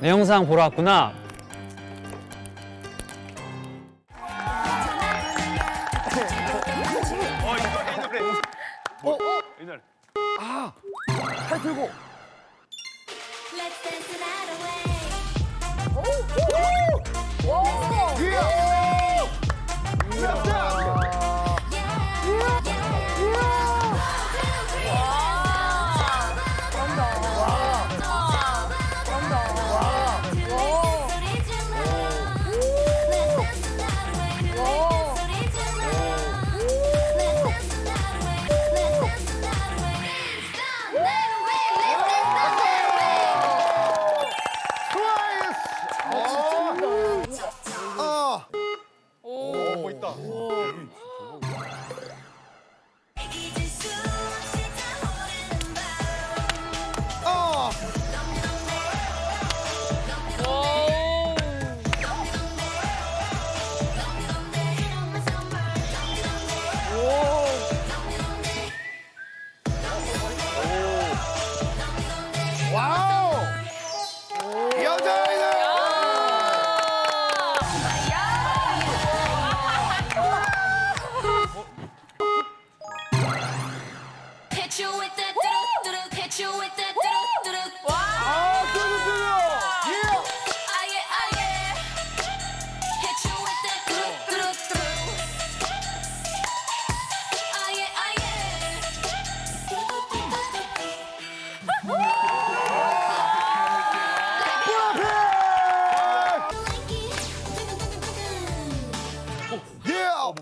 내 영상 보러 왔구나. 팔 들고. Let's dance the night away. 예.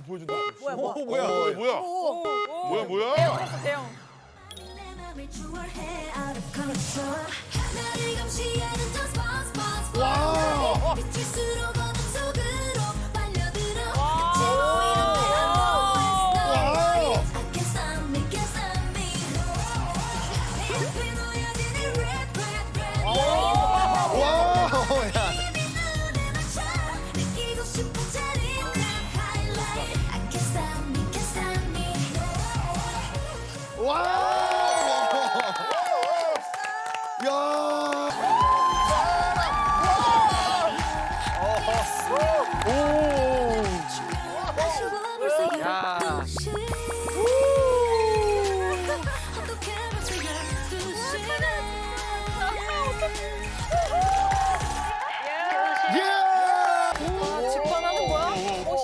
예. 어, 뭐야? 뭐야? 뭐야 뭐야? 내 맘을 추월해 out of control. 나를 감시하는 저 spot spot spot. 와.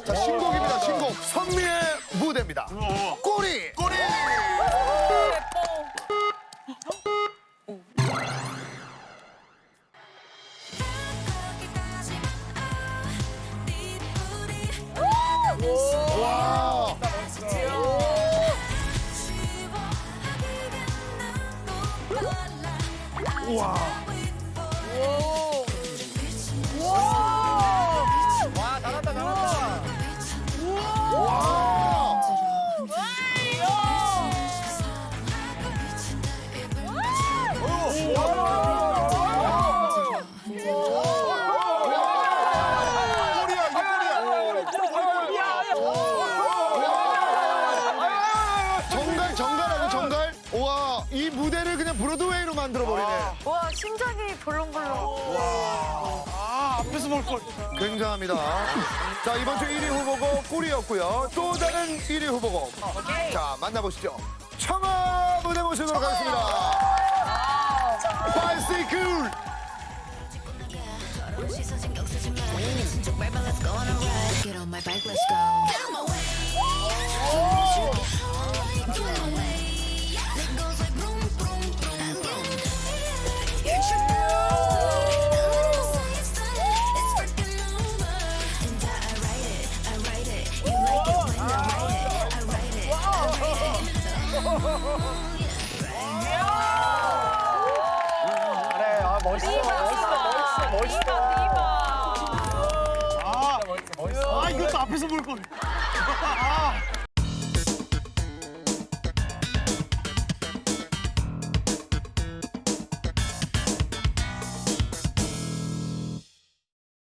자, 신곡입니다. 신곡. 선미의 무대입니다. 꼬리. 꼬리. 와. 만들어 버리네. 와 심장이 벌렁벌렁. 아 앞에서 볼 걸 굉장합니다. 자, 이번 주 1위 후보곡 꿀이었고요. 또 다른 1위 후보곡. 자, 만나보시죠. 청아 무대 모시도록 하겠습니다. 파이스티 쿨! 그래 아 멋있어 멋있어 멋있어 멋있어. 아 이것도 앞에서 볼 걸